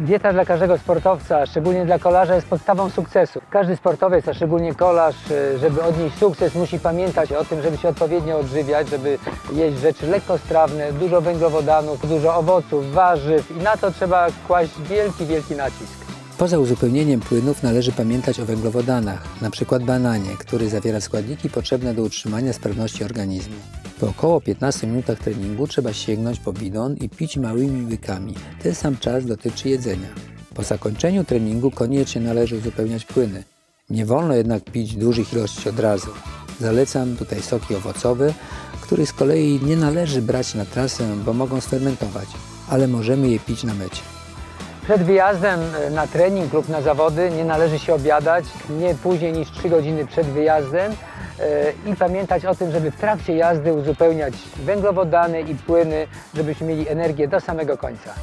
Dieta dla każdego sportowca, szczególnie dla kolarza, jest podstawą sukcesu. Każdy sportowiec, a szczególnie kolarz, e, żeby odnieść sukces, musi pamiętać o tym, żeby się odpowiednio odżywiać, żeby jeść rzeczy lekkostrawne, dużo węglowodanów, dużo owoców, warzyw i na to trzeba kłaść wielki, wielki nacisk. Poza uzupełnieniem płynów należy pamiętać o węglowodanach, np. bananie, który zawiera składniki potrzebne do utrzymania sprawności organizmu. Po około 15 minutach treningu trzeba sięgnąć po bidon i pić małymi łykami. Ten sam czas dotyczy jedzenia. Po zakończeniu treningu koniecznie należy uzupełniać płyny. Nie wolno jednak pić dużych ilości od razu. Zalecam tutaj soki owocowe, których z kolei nie należy brać na trasę, bo mogą sfermentować, ale możemy je pić na mecie. Przed wyjazdem e, na trening lub na zawody nie należy się obiadać, nie później niż 3 godziny przed wyjazdem e, i pamiętać o tym, żeby w trakcie jazdy uzupełniać węglowodany i płyny, żebyśmy mieli energię do samego końca.